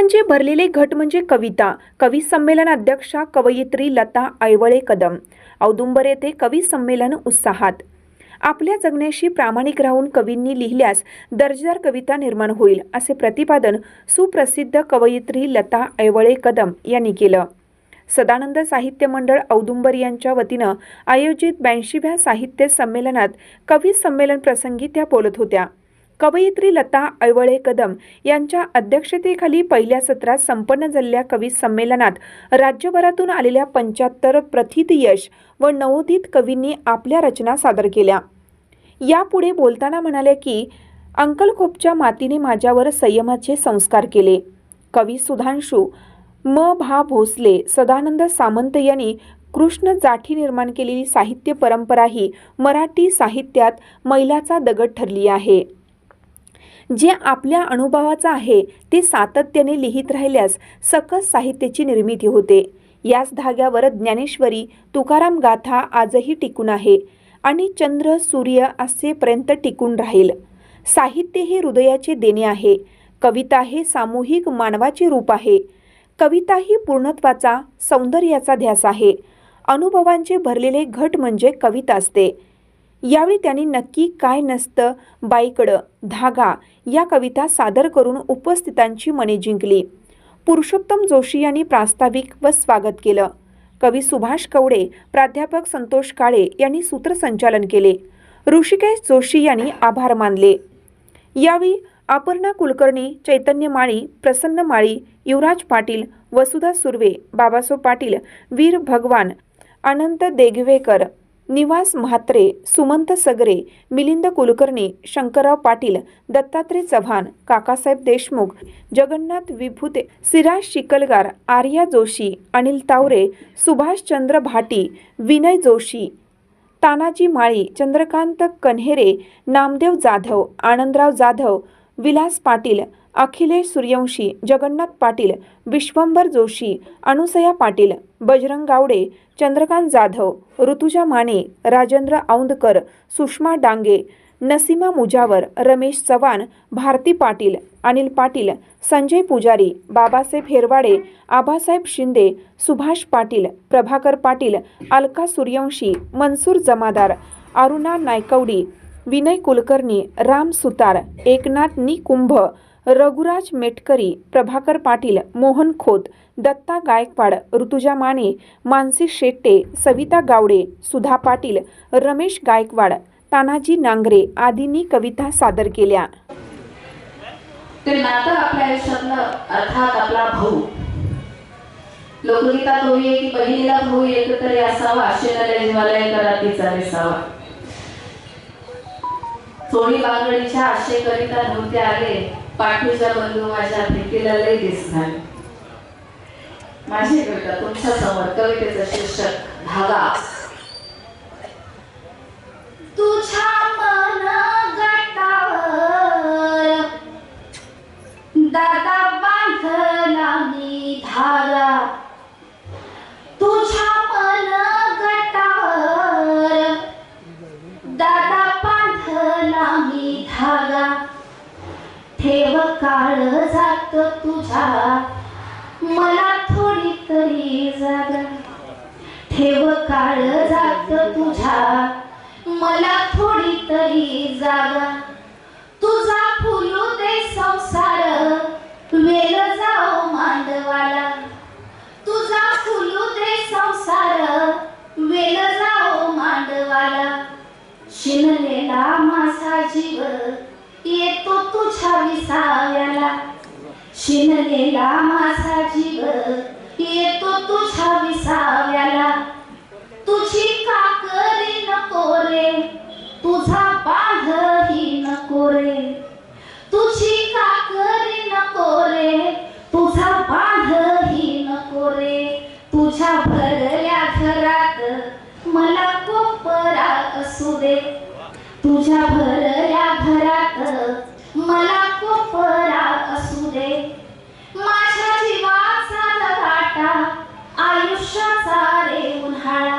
अनुभवांचे भरलेले घट म्हणजे कविता. कवी संमेलन अध्यक्षा कवयित्री लता ऐवळे कदम. औदुंबर येथे कवी संमेलन उत्साहात. आपल्या जगण्याशी प्रामाणिक राहून कवींनी लिहिल्यास दर्जेदार कविता निर्माण होईल असे प्रतिपादन सुप्रसिद्ध कवयित्री लता ऐवळे कदम यांनी केलं. सदानंद साहित्य मंडळ औदुंबर यांच्या वतीनं आयोजित ब्याऐंशीव्या साहित्य संमेलनात कवी संमेलन प्रसंगी त्या बोलत होत्या. कवयित्री लता ऐवळे कदम यांच्या अध्यक्षतेखाली पहिल्या सत्रात संपन्न झालेल्या कवी संमेलनात राज्यभरातून आलेल्या पंच्याहत्तर प्रथित यश व नवोदित कवींनी आपल्या रचना सादर केल्या. यापुढे बोलताना म्हणाले की अंकलखोपच्या मातीने माझ्यावर संयमाचे संस्कार केले. कवी सुधांशू म. भा. भोसले सदानंद सामंत यांनी कृष्ण जाठी निर्माण केलेली साहित्य परंपरा ही मराठी साहित्यात मैलाचा दगड ठरली आहे. जे आपल्या अनुभवाचं आहे ते सातत्याने लिहित राहिल्यास सकस साहित्याची निर्मिती होते. याच धाग्यावर ज्ञानेश्वरी तुकाराम गाथा आजही टिकून आहे आणि चंद्र सूर्य असेपर्यंत टिकून राहील. साहित्य हे हृदयाचे देणे आहे. कविता हे सामूहिक मानवाचे रूप आहे. कविता ही पूर्णत्वाचा सौंदर्याचा ध्यास आहे. अनुभवांचे भरलेले घट म्हणजे कविता असते. यावेळी त्यांनी नक्की काय नसतं बाईकडं धागा या कविता सादर करून उपस्थितांची मने जिंकली. पुरुषोत्तम जोशी यांनी प्रास्ताविक व स्वागत केलं. कवी सुभाष कवडे प्राध्यापक संतोष काळे यांनी सूत्रसंचालन केले. ऋषिकेश जोशी यांनी आभार मानले. यावेळी अपर्णा कुलकर्णी चैतन्य माळी प्रसन्न माळी युवराज पाटील वसुधा सुर्वे बाबासो पाटील वीर भगवान अनंत देगवेकर निवास म्हात्रे सुमंत सगरे मिलिंद कुलकर्णी शंकरराव पाटील दत्तात्रय चव्हाण काकासाहेब देशमुख जगन्नाथ विभूते सिराज शिकलगार आर्या जोशी अनिल तावरे सुभाषचंद्र भाटी विनय जोशी तानाजी माळी चंद्रकांत कन्हेरे नामदेव जाधव आनंदराव जाधव विलास पाटील अखिलेश सूर्यवंशी जगन्नाथ पाटील विश्वंभर जोशी अनुसया पाटील बजरंग गावडे चंद्रकांत जाधव ऋतुजा माने राजेंद्र औंदकर सुषमा डांगे नसीमा मुजावर रमेश चव्हाण भारती पाटील अनिल पाटील संजय पुजारी बाबासाहेब हेरवाडे आबासाहेब शिंदे सुभाष पाटील प्रभाकर पाटील अलका सूर्यवंशी मनसूर जमादार अरुणा नायकवडी विनय कुलकर्णी राम सुतार एकनाथ निकुंभ रघुराज मेटकरी प्रभाकर पाटील मोहन खोत दत्ता गायकवाड ऋतुजा माने मानसी शेट्टे सविता गावडे सुधा पाटील रमेश गायकवाड तानाजी नांगरे आदींनी कविता सादर केल्या. ते नातं आपल्या आयुष्यातलं अर्थात आपला भाऊ. लोकगीतात होई की बहिणीला भाऊ एक तरी असावा शेणाला जीवाला एक रात्रीचा विसावा थोडी बांगडीच्या आशे करिता नव्हते आले पाठीच्या बंधू माझ्या भेटीला लय दिसणार. माझे कविता तुमच्यासमोर कवितेचं शीर्षक धागा. देव काळ जात तुझ्या मला थोडी तरी जागा. ठेव काळ जात तुझ्या मला थोडी तरी जागा. तुझा फुलू दे संसार. वेल जाओ मांडवाला. तुझा फुलू दे संसार. वेल जाओ मांडवाला. शिनलेला माझा जीव. येतो तुझ्या विसाव्याला. शिनलेला माझा जीव. येतो तुझ्या विसाव्याला. तुझी काकरी नको रे. तुझा बांधही नको रे. तुझी काकरी नको रे. तुझा बांधही नको रे. तुझ्या भरल्या घरात मला कोपरा असू दे. तुझ्या भरल्या घरात मला कोपरा असू दे. माझ्या जीवाचा लगाटा आयुष्याचा रे उन्हाळा.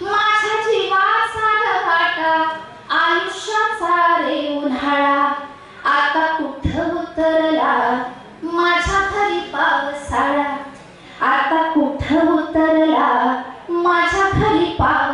माझ्या जीवाचा लगाटा आयुष्याचा रे उन्हाळा. आता कुठं उतरला माझ्या घरी पावसाळा? आता कुठं उतरला माझ्या घरी पाव